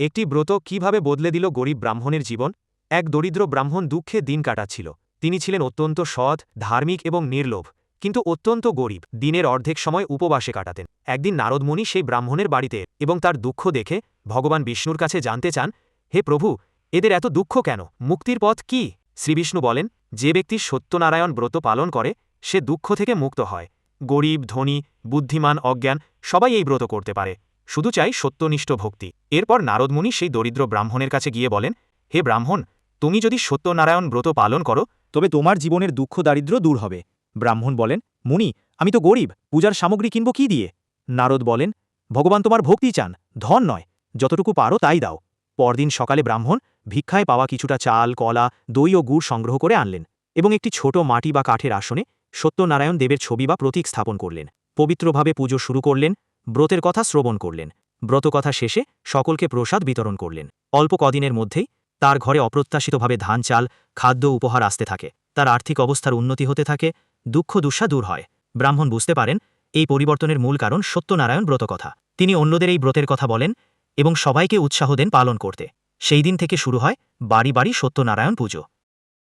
একটি ব্রত কীভাবে বদলে দিল গরিব ব্রাহ্মণের জীবন? এক দরিদ্র ব্রাহ্মণ দুঃখে দিন কাটাচ্ছিল। তিনি ছিলেন অত্যন্ত সৎ, ধার্মিক এবং নির্লোভ, কিন্তু অত্যন্ত গরিব। দিনের অর্ধেক সময় উপবাসে কাটাতেন। একদিন নারদমণি সেই ব্রাহ্মণের বাড়িতে এবং তার দুঃখ দেখে ভগবান বিষ্ণুর কাছে জানতে চান, হে প্রভু, এদের এত দুঃখ কেন? মুক্তির পথ কি? শ্রীবিষ্ণু বলেন, যে ব্যক্তি সত্যনারায়ণ ব্রত পালন করে, সে দুঃখ থেকে মুক্ত হয়। গরিব, ধনী, বুদ্ধিমান, অজ্ঞান সবাই এই ব্রত করতে পারে। শুধু চাই সত্যনিষ্ঠ ভক্তি। এরপর নারদমুনি সেই দরিদ্র ব্রাহ্মণের কাছে গিয়ে বলেন, হে ব্রাহ্মণ, তুমি যদি সত্যনারায়ণ ব্রত পালন করো, তবে তোমার জীবনের দুঃখ দারিদ্র দূর হবে। ব্রাহ্মণ বলেন, মুনি, আমি তো গরিব, পূজার সামগ্রী কিনব কি দিয়ে? নারদ বলেন, ভগবান তোমার ভক্তি চান, ধন নয়, যতটুকু পারো তাই দাও। পরদিন সকালে ব্রাহ্মণ ভিক্ষায় পাওয়া কিছুটা চাল, কলা, দই ও গুড় সংগ্রহ করে আনলেন এবং একটি ছোট মাটি বা কাঠের আসনে সত্যনারায়ণ দেবের ছবি বা প্রতীক স্থাপন করলেন। পবিত্রভাবে পুজো শুরু করলেন ব্রতের কথা শ্রবণ করলেন। ব্রতকথা শেষে সকলকে প্রসাদ বিতরণ করলেন। অল্প কদিনের মধ্যেই তার ঘরে অপ্রত্যাশিতভাবে ধান, চাল, খাদ্য উপহার আসতে থাকে। তার আর্থিক অবস্থার উন্নতি হতে থাকে, দুঃখ দুঃসা দূর হয়। ব্রাহ্মণ বুঝতে পারেন, এই পরিবর্তনের মূল কারণ সত্যনারায়ণ ব্রতকথা। তিনি অন্যদের এই ব্রতের কথা বলেন এবং সবাইকে উৎসাহ দেন পালন করতে। সেই দিন থেকে শুরু হয় বাড়ি বাড়ি সত্যনারায়ণ পুজো।